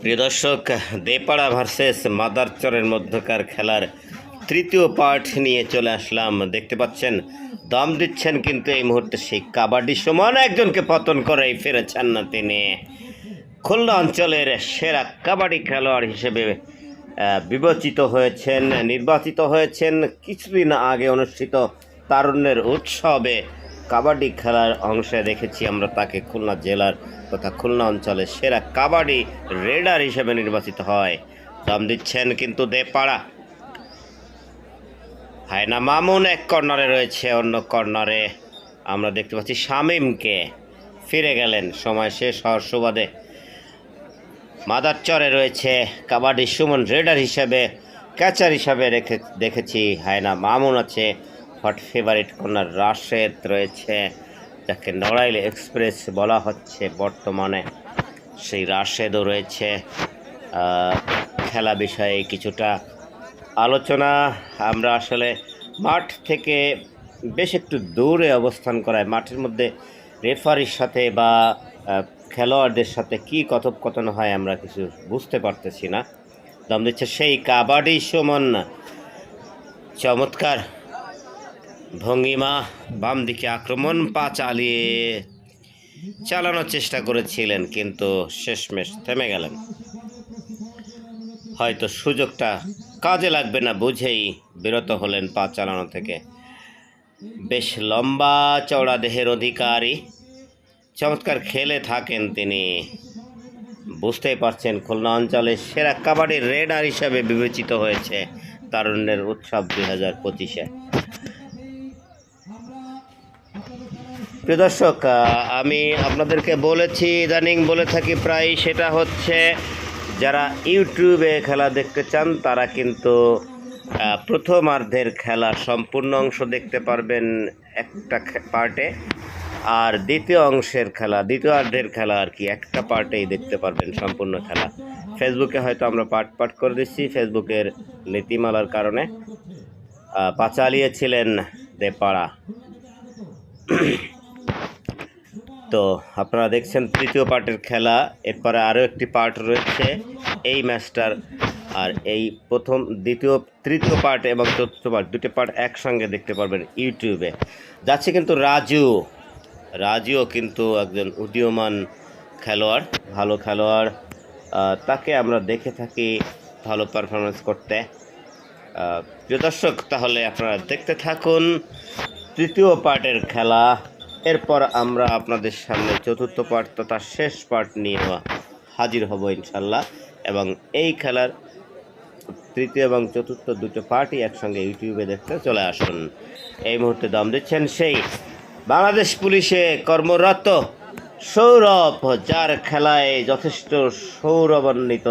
প্রিয় দর্শক, দেপাড়া ভার্সেস মাদারচরের মধ্যকার খেলার তৃতীয় পার্ট নিয়ে চলে আসলাম। দেখতে পাচ্ছেন, দম দিচ্ছেন কিন্তু এই মুহূর্তে সেই কাবাডি সমান একজনকে পতন করেই ফিরেছেন না তিনি। খুলনা অঞ্চলের সেরা কাবাডি খেলোয়াড় হিসেবে বিবেচিত হয়েছেন, নির্বাচিত হয়েছেন কিছুদিন আগে অনুষ্ঠিত তারুণ্যের উৎসবে। কাবাডি খেলার অংশে দেখেছি আমরা তাকে খুলনা জেলার তথা খুলনা অঞ্চলের সেরা কাবাডি রেডার হিসেবে নির্বাচিত হয়। দম দিচ্ছেন কিন্তু দেপাড়া। হায়না মামুন এক কর্নারে রয়েছে, অন্য কর্নারে আমরা দেখতে পাচ্ছি শামীমকে। ফিরে গেলেন, সময় শেষ হওয়ার সুবাদে। মাদারচরে রয়েছে কাবাডি সুমন রেডার হিসেবে, ক্যাচার হিসাবে রেখে দেখেছি। হায়না মামুন আছে হট ফেভারিট কর্নার রাশেদ রয়েছে, যাকে নড়াইল এক্সপ্রেস বলা হচ্ছে বর্তমানে। সেই রাশেদও রয়েছে। খেলা বিষয়ে কিছুটা আলোচনা। আমরা আসলে মাঠ থেকে বেশ একটু দূরে অবস্থান করায়, মাঠের মধ্যে রেফারির সাথে বা খেলোয়াড়দের সাথে কি কথোপকথন হয় আমরা কিছু বুঝতে পারতেছি না। দম দিচ্ছে সেই কাবাডি সুমন। চমৎকার ভঙ্গিমা বাম দিকে আক্রমণ, পা চালিয়ে চালানোর চেষ্টা করেছিলেন, কিন্তু শেষমেশ থেমে গেলেন। হয়তো সুযোগটা কাজে লাগবে না বুঝেই বিরত হলেন পা চালানো থেকে। বেশ লম্বা চওড়া দেহের অধিকারী, চমৎকার খেলে থাকেন তিনি। বুঝতেই পারছেন, খুলনা অঞ্চলের সেরা কাবাডি রেডার হিসাবে বিবেচিত হয়েছে, তারুণ্যের উৎসব দুই হাজার পঁচিশে। প্রিয় দর্শক আমি আপনাদেরকে বলেছি ইদানিং বলে থাকি প্রায় সেটা হচ্ছে যারা ইউটিউবে খেলা দেখতে চান তারা কিন্তু প্রথমার্ধের খেলা সম্পূর্ণ অংশ দেখতে পারবেন একটা পার্টে। আর দ্বিতীয় অংশের খেলা দ্বিতীয় অর্ধের খেলা আর কি একটা পার্টেই দেখতে পারবেন সম্পূর্ণ খেলা। ফেসবুকে হয়তো আমরা পার্ট পার্ট করে দিচ্ছি ফেসবুকের নীতিমালার কারণে। আহ, পা চালিয়েছিলেন দেপাড়া। তো আপনারা দেখছেন তৃতীয় পার্টের খেলা, এরপরে আরও একটি পার্ট রয়েছে এই ম্যাচটার, আর এই প্রথম, দ্বিতীয়, তৃতীয় পার্ট এবং চতুর্থ পার্ট, দুটি পার্ট একসঙ্গে দেখতে পারবেন ইউটিউবে। যাচ্ছে কিন্তু রাজু, রাজুও কিন্তু একজন উদীয়মান খেলোয়াড়, ভালো খেলোয়াড় তাকে আমরা দেখে থাকি ভালো পারফরমেন্স করতে। প্রিয় দর্শক, তাহলে আপনারা দেখতে থাকুন তৃতীয় পার্টের খেলা। এরপর আমরা আপনাদের সামনে চতুর্থ পার্ট তথা শেষ পার্ট নিয়ে হাজির হব ইনশাল্লাহ এবং এই খেলার তৃতীয় এবং চতুর্থ দুটো পার্টি একসঙ্গে ইউটিউবে দেখতে চলে আসুন। এই মুহূর্তে দম দিচ্ছেন সেই বাংলাদেশ পুলিশে কর্মরত সৌরভ, যার খেলায় যথেষ্ট সৌরভান্বিত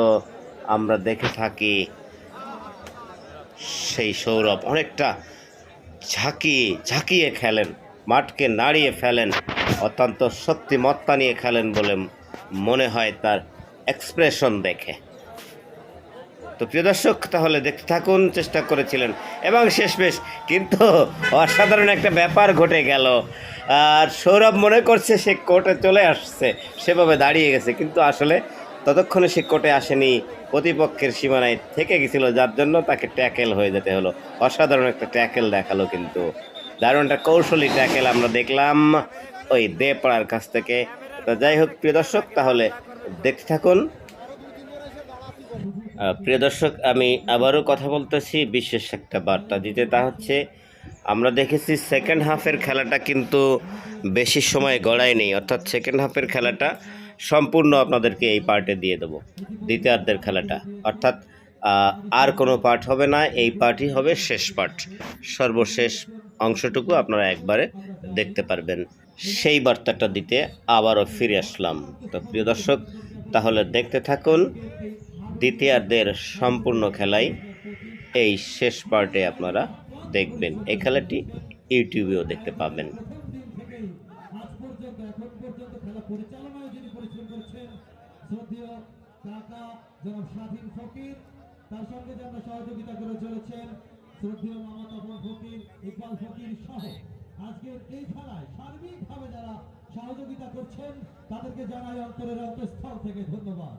আমরা দেখে থাকি সেই সৌরভ। অনেকটা ঝাঁকিয়ে ঝাঁকিয়ে খেলেন। মাঠকে নাড়িয়ে ফেলেন। অত্যন্ত শক্তিমত্তা নিয়ে খেলেন বলে মনে হয় তার এক্সপ্রেশন দেখে। তো প্রিয় দর্শক, তাহলে দেখতে থাকুন, চেষ্টা করেছিলেন। এবং শেষমেশ কিন্তু অসাধারণ একটা ব্যাপার ঘটে গেল। আর সৌরভ মনে করছে সে কোর্টে চলে আসছে, সেভাবে দাঁড়িয়ে গেছে। কিন্তু আসলে ততক্ষণে সে কোর্টে আসেনি, প্রতিপক্ষের সীমানায় থেকে গেছিল, যার জন্য তাকে ট্যাকেল হয়ে যেতে হলো। অসাধারণ একটা ট্যাকেল দেখাল কিন্তু দারুণ একটা কৌশলী ট্যাকেল আমরা দেখলাম ওই দেপাড়ার কাছ থেকে। যাই হোক, প্রিয় দর্শক, তাহলে দেখতে থাকুন। প্রিয় দর্শক, আমি আবারও কথা বলতেছি, বিশেষ একটা বার্তা দিতে। তা হচ্ছে, আমরা দেখেছি সেকেন্ড হাফের খেলাটা কিন্তু বেশি সময় গড়ায়নি। অর্থাৎ সেকেন্ড হাফের খেলাটা সম্পূর্ণ আপনাদেরকে এই পার্টে দিয়ে দেবো। দ্বিতীয়ার্ধের খেলাটা। অর্থাৎ আর কোনো পার্ট হবে না, এই পার্টই হবে শেষ পার্ট সর্বশেষ অংশটুকু আপনারা একবারে দেখতে পারবেন। সেই বার্তাটা দিতে আবারও ফিরে আসলাম। তো প্রিয় দর্শক, তাহলে দেখতে থাকুন দ্বিতীয়ার্ধের সম্পূর্ণ খেলাই। এই শেষ পার্টে আপনারা দেখবেন। এই খেলাটি ইউটিউবেও দেখতে পাবেন। তার সঙ্গে সহযোগিতা করে চলেছেন শ্রদ্ধেয় মামা তপন ফকির, ইকবাল ফকির সহ আজকের এই খেলায় সার্বিকভাবে যারা সহযোগিতা করছেন, তাদেরকে জানাই অন্তরের অন্তঃস্থল থেকে ধন্যবাদ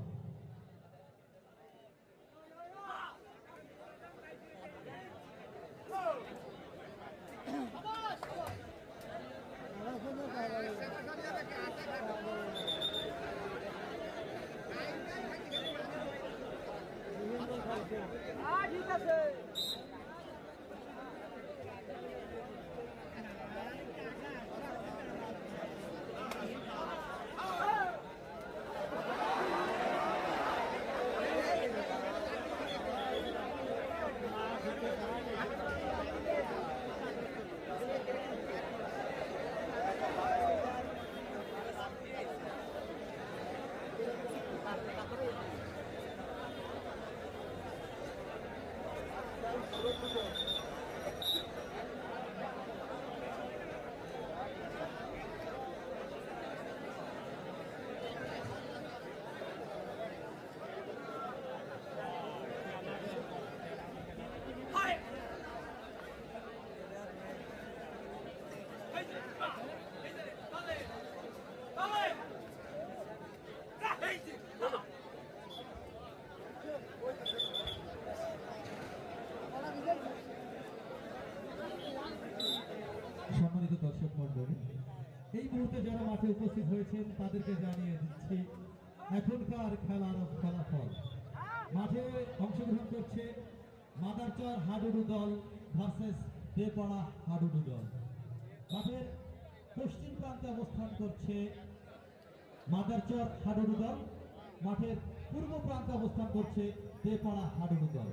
মাঠে উপস্থিত হয়েছেন তাদেরকে জানিয়ে দিচ্ছি, এখনকার খেলার ফলাফল। মাঠে অংশগ্রহণ করছে মাদারচর হাডুডু দল ভার্সেস দেপাড়া হাডুডু দল। মাঠের পশ্চিম প্রান্তে অবস্থান করছে মাদারচর হাডুডু দল। মাঠের পূর্ব প্রান্তে অবস্থান করছে দেপাড়া হাডুডু দল।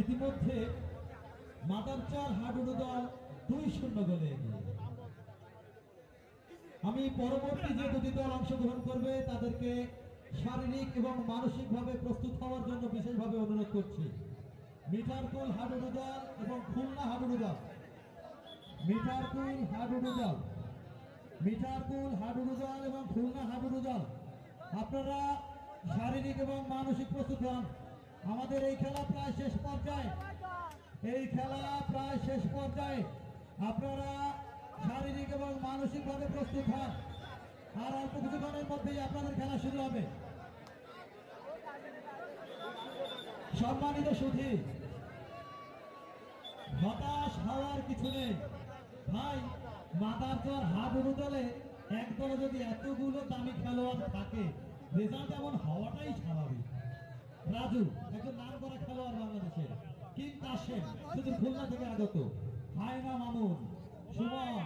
ইতিমধ্যে মাদারচর হাডুডু দল দুই শূন্য গোলে। আমি পরবর্তী যে দুটি দল অংশগ্রহণ করবে, তাদেরকে শারীরিক এবং মানসিকভাবে প্রস্তুত হওয়ার জন্য বিশেষভাবে অনুরোধ করছি। মিঠারকুল হাডুডু দল এবং খুলনা হাডুডু দল। মিঠারকুল হাডুডু দল। মিঠারকুল হাডুডু দল এবং খুলনা হাডুডু দল। আপনারা শারীরিক এবং মানসিক প্রস্তুত হন। আমাদের এই খেলা প্রায় শেষ পর্যায়ে। এই খেলা প্রায় শেষ পর্যায়ে আপনারা শারীরিক এবং মানসিকভাবে প্রস্তুত হন। আর অল্প কিছুক্ষণের মধ্যেই আপনাদের খেলা শুরু হবে। সম্মানিত সুধী, হতাশ হওয়ার কিছু নেই। ভাই, মাতার চর হাডুডু দলে এক দলে যদি এতগুলো দামি খেলোয়াড় থাকে রেজাল্ট এমন হওয়াটাই স্বাভাবিক। রাজু একজন নাম করা খেলোয়াড় বাংলাদেশের কিং কাশেম শুধু খুলনা থেকে আগত হায়না মামুন, সুমন,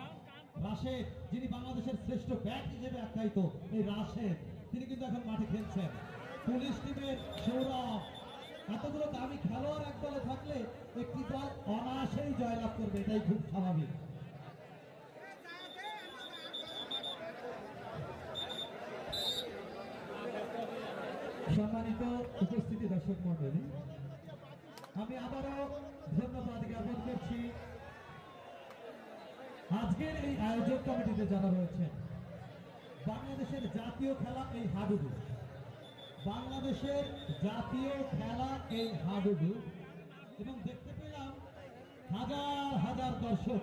রাশেদ, যিনি বাংলাদেশের শ্রেষ্ঠ ব্যাট হিসেবে আখ্যায়িত, এই রাশেদ, তিনি কিন্তু এখন মাঠে খেলছেন। পুলিশ টিমের সৌরভ, এতগুলো দামি খেলোয়াড় এক দলে থাকলে একটি দল অনায়াসেই জয়লাভ করবে, এটাই খুব স্বাভাবিক। সম্মানিত উপস্থিতি দর্শক মন্ডলী আমি আবারও ধন্যবাদ জ্ঞাপন করছি। আজকের এই আয়োজক কমিটিতে যারা রয়েছেন, বাংলাদেশের জাতীয় খেলা এই হাডুডু। বাংলাদেশের জাতীয় খেলা এই হাডুডু। এবং দেখতে পেলাম হাজার হাজার দর্শক,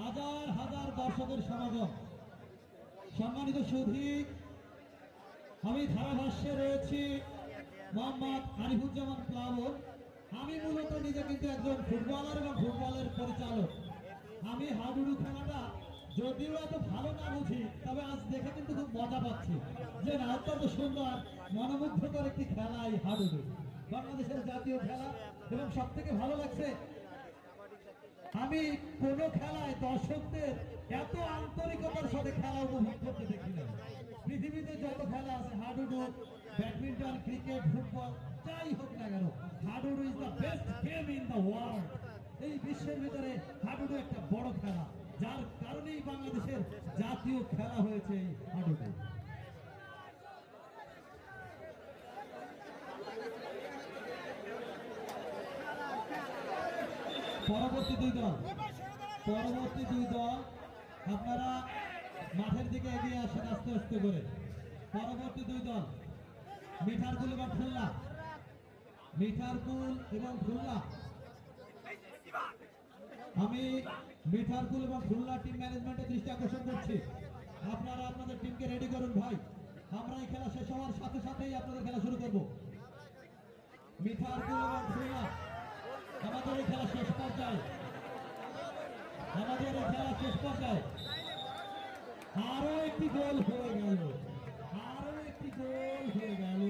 হাজার হাজার দর্শকের সমাগম। সম্মানিত সুধী, আমি ধারাভাষ্যে রয়েছি মোহাম্মদ আরিফুজ্জামান প্লাবন। আমি মূলত নিজে কিন্তু একজন ফুটবলার এবং ফুটবলের পরিচালক। আমি হাডুডু খেলাটা যদিও এত ভালো না বুঝি, তবে আজ দেখে কিন্তু খুব মজা পাচ্ছি। যে না, অত্যন্ত সুন্দর, মনোমুগ্ধকর একটি খেলা এই হাডুডু। বাংলাদেশের জাতীয় খেলা, এবং সব থেকে ভালো লাগছে, আমি কোন খেলায় দর্শকদের এত আন্তরিকতার সাথে খেলা উপভোগ করতে দেখি না পৃথিবীতে যত খেলা আছে, হাডুডু ব্যাডমিন্টন, ক্রিকেট, ফুটবল, যাই হোক না কেন, hadudu is the best game in the world এই বিশ্বের ভিতরে হাডুডু একটা বড় খেলা, যার কারণেই বাংলাদেশের জাতীয় খেলা হয়েছে এই হাডুডু। পরবর্তী দুই দল, পরবর্তী দুই দল, আপনারা মাঠের দিকে এগিয়ে আসেন আস্তে আস্তে করে। পরবর্তী দুই দল মিঠারকুল এবং খুলনা। মিঠারকুল এবং খুলনা। আমি মিঠারকুল এবং খুলনা টিম ম্যানেজমেন্টের দৃষ্টি আকর্ষণ করছি। আপনারা আপনাদের টিমকে রেডি করুন ভাই। আমরা এই খেলা শেষ হওয়ার সাথে সাথেই আপনাদের খেলা শুরু করব। মিঠারকুল এবং খুলনা। আমাদের এই খেলা শেষ পর্যায়ে। আমাদের এই খেলা শেষ পর্যায়ে। আরও একটি গোল হয়ে গেল। গোল হয়ে গেল